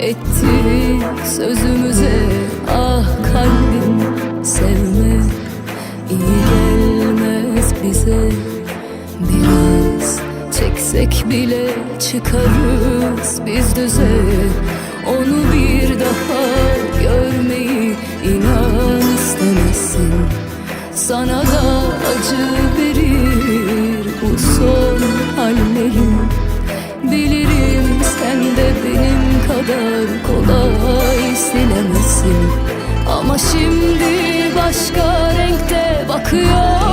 ettik sözümüze. Ah kalbim sevme iyi gelmez bize. Biraz çeksek bile çıkarız biz düze. Onu bir daha görmeyi inan istemezsin. Sana da acı verir kadar kolay silemezsin Ama şimdi başka renkte bakıyor